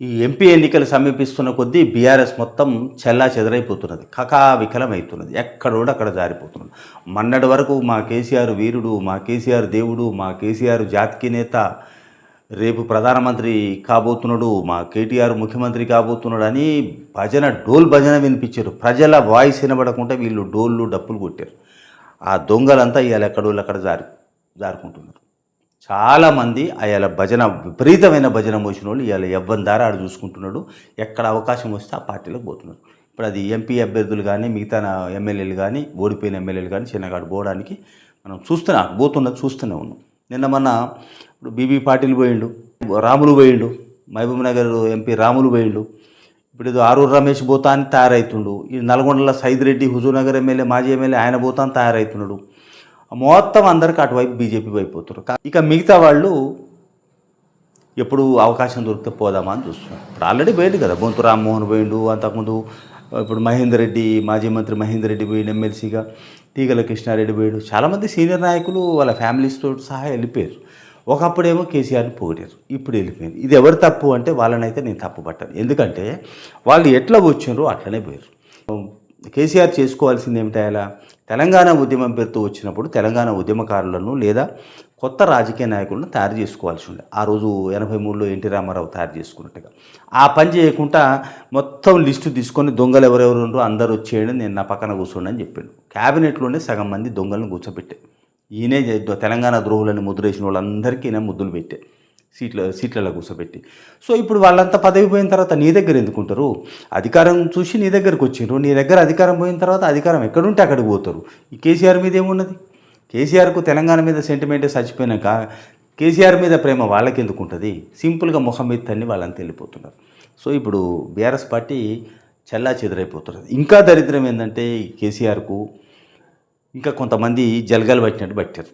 ఈ ఎంపీ ఎన్నికలు సమీపిస్తున్న కొద్దీ బీఆర్ఎస్ మొత్తం చెల్లా చెదరైపోతున్నది కకావికలమవుతున్నది ఎక్కడోడు అక్కడ జారిపోతున్నది. మొన్నటి వరకు మా కేసీఆర్ వీరుడు మా కేసీఆర్ దేవుడు మా కేసీఆర్ జాతికి నేత రేపు ప్రధానమంత్రి కాబోతున్నాడు మా కేటీఆర్ ముఖ్యమంత్రి కాబోతున్నాడు అని భజన డోల్ భజన వినిపించారు. ప్రజల వాయిస్ వినబడకుండా వీళ్ళు డోళ్ళు డప్పులు కొట్టారు. ఆ దొంగలంతా ఇవాళ ఎక్కడోళ్ళు అక్కడ జారి జారుకుంటున్నారు. చాలామంది అయాల భజన విపరీతమైన భజన మోసిన వాళ్ళు ఇవాళ ఎవ్వని దారా ఆడు చూసుకుంటున్నాడు. ఎక్కడ అవకాశం వస్తే ఆ పార్టీలోకి పోతున్నారు ఇప్పుడు అది ఎంపీ అభ్యర్థులు కానీ మిగతా ఎమ్మెల్యేలు కానీ ఓడిపోయిన ఎమ్మెల్యేలు కానీ చిన్నగాడు పోవడానికి మనం చూస్తున్నా పోతున్నది చూస్తూనే ఉన్నాం. నిన్న మొన్న ఇప్పుడు బీబీ పాటిల్ పోయిండు రాములు పోయిండు మహబూబ్ నగర్ ఎంపీ రాములు పోయిండు ఇప్పుడు ఇది ఆరూరు రమేష్ పోతా అని తయారవుతుండు ఈ నల్గొండలో సైదిరెడ్డి హుజూర్నగర్ ఎమ్మెల్యే మాజీ ఎమ్మెల్యే ఆయన పోతా అని తయారవుతున్నాడు మొత్తం అందరికి అటువైపు బీజేపీ వైపు పోతున్నారు ఇక మిగతా వాళ్ళు ఎప్పుడు అవకాశం దొరికితే పోదామా అని చూస్తున్నారు. ఇప్పుడు ఆల్రెడీ పోయింది కదా బొంతు రామ్మోహన్ పోయిండు అంతకుముందు ఇప్పుడు మహేందర్ రెడ్డి మాజీ మంత్రి మహేందర్ రెడ్డి పోయిండు ఎమ్మెల్సీగా తీగల కృష్ణారెడ్డి పోయాడు. చాలామంది సీనియర్ నాయకులు వాళ్ళ ఫ్యామిలీస్తో సహా వెళ్ళిపోయారు. ఒకప్పుడేమో కేసీఆర్ని పొగిడారు ఇప్పుడు వెళ్ళిపోయింది ఇది ఎవరు తప్పు అంటే వాళ్ళనైతే నేను తప్పు పట్టాను ఎందుకంటే వాళ్ళు ఎట్లా వచ్చారో అట్లనే పోయారు. కేసీఆర్ చేసుకోవాల్సింది ఏమిటాయాలా తెలంగాణ ఉద్యమం పేరుతో వచ్చినప్పుడు తెలంగాణ ఉద్యమకారులను లేదా కొత్త రాజకీయ నాయకులను తయారు చేసుకోవాల్సి ఉండే. ఆ రోజు ఎనభై మూడులో ఎన్టీ రామారావు తయారు చేసుకున్నట్టుగా. ఆ పని చేయకుండా మొత్తం లిస్టు తీసుకొని దొంగలు ఎవరెవరు ఉన్నారో అందరూ వచ్చేయండి నేను నా పక్కన కూర్చోండి అని చెప్పాడు. క్యాబినెట్లోనే సగం మంది దొంగలను కూర్చోబెట్టే. ఈయనే తెలంగాణ ద్రోహులని ముద్రేసిన వాళ్ళందరికీ ఈయన ముద్దులు పెట్టే. సీట్ల సీట్లలో కూర్చోబెట్టి. సో ఇప్పుడు వాళ్ళంతా పదవి పోయిన తర్వాత నీ దగ్గర ఎందుకుంటారు? అధికారం చూసి నీ దగ్గరకు వచ్చిండ్రు. నీ దగ్గర అధికారం పోయిన తర్వాత అధికారం ఎక్కడుంటే అక్కడికి పోతారు. ఈ కేసీఆర్ మీద ఏమున్నది? కేసీఆర్కు తెలంగాణ మీద సెంటిమెంటే చచ్చిపోయినాక కేసీఆర్ మీద ప్రేమ వాళ్ళకి ఎందుకు ఉంటుంది సింపుల్గా ముఖం మీద తన్ని వాళ్ళంతా వెళ్ళిపోతున్నారు. సో ఇప్పుడు బీఆర్ఎస్ పార్టీ చెల్లా చెదరైపోతున్నది. ఇంకా దరిద్రం ఏంటంటే కేసీఆర్కు ఇంకా కొంతమంది జలగలు పట్టినట్టు పట్టారు.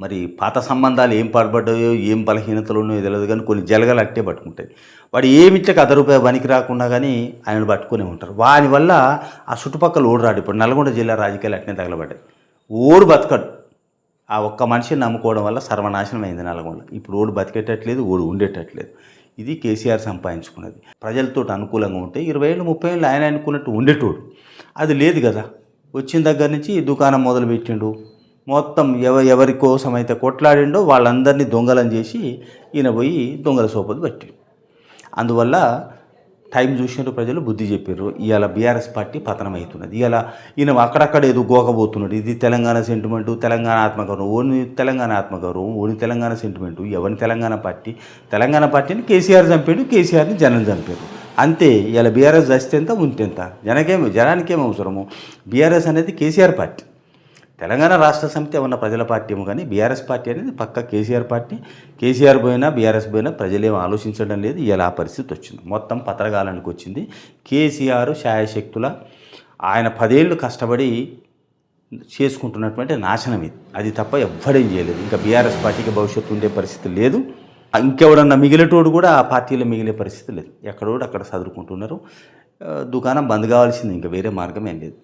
మరి పాత సంబంధాలు ఏం పాడుపడ్డాయో ఏం బలహీనతలు ఉన్నాయో తెలియదు కానీ కొన్ని జలగలు అట్టే పట్టుకుంటాయి. వాడు ఏమిచ్చక అర్ధ రూపాయి పనికి రాకుండా కానీ ఆయన పట్టుకునే ఉంటారు. వాని వల్ల ఆ చుట్టుపక్కల ఓడు రాడు. ఇప్పుడు నల్గొండ జిల్లా రాజకీయాలు అట్నే తగలబడ్డాయి. ఓడు బతకడు. ఆ ఒక్క మనిషిని నమ్ముకోవడం వల్ల సర్వనాశనం అయింది నల్గొండ ఇప్పుడు ఓడు బతికేటట్లేదు ఓడు ఉండేటట్లేదు. ఇది కేసీఆర్ సంపాదించుకున్నది. ప్రజలతో అనుకూలంగా ఉంటే ఇరవై ఏళ్ళు ముప్పై ఏళ్ళు ఆయన అనుకున్నట్టు ఉండేటోడు. అది లేదు కదా. వచ్చిన దగ్గర నుంచి దుకాణం దుకాణం మొదలుపెట్టిండు. మొత్తం ఎవ ఎవరి కోసం అయితే కొట్లాడిండో వాళ్ళందరినీ దొంగలని చేసి ఈయన పోయి దొంగల సోపది పట్టి అందువల్ల టైం చూసినట్టు ప్రజలు బుద్ధి చెప్పారు ఇవాళ బీఆర్ఎస్ పార్టీ పతనం అవుతున్నది ఇవాళ ఈయన అక్కడక్కడ ఏదో గోకబోతున్నాడు ఇది తెలంగాణ సెంటిమెంటు తెలంగాణ ఆత్మగౌరవం ఓని తెలంగాణ ఆత్మగౌరవం ఓని తెలంగాణ సెంటిమెంటు ఎవరిని తెలంగాణ పార్టీ? తెలంగాణ పార్టీని కేసీఆర్ చంపాడు కేసీఆర్ని జనం చంపారు అంతే ఇలా బీఆర్ఎస్ చస్తే ఎంత ఉంటెంత జనకేమి జనానికేం అవసరము? బీఆర్ఎస్ అనేది కేసీఆర్ పార్టీ. తెలంగాణ రాష్ట్ర సమితి ఉన్న ప్రజల పార్టీ ఏమో కానీ బీఆర్ఎస్ పార్టీ అనేది పక్క కేసీఆర్ పార్టీ. కేసీఆర్ పోయినా బీఆర్ఎస్ పోయినా ప్రజలేం ఆలోచించడం లేదు. ఇలా ఆ పరిస్థితి వచ్చింది. మొత్తం పతరగాలానికి వచ్చింది. కేసీఆర్ శాయశక్తుల ఆయన పదేళ్ళు కష్టపడి చేసుకుంటున్నటువంటి నాశనం ఇది. అది తప్ప ఎవ్వడేం చేయలేదు. ఇంకా బీఆర్ఎస్ పార్టీకి భవిష్యత్తు ఉండే పరిస్థితి లేదు. ఇంకెవడన్నా మిగిలేటోడు కూడా ఆ పార్టీలో మిగిలే పరిస్థితి లేదు. ఎక్కడోడు అక్కడ చదువుకుంటున్నారు దుకాణం బంద్ కావాల్సింది. ఇంకా వేరే మార్గం ఏం లేదు.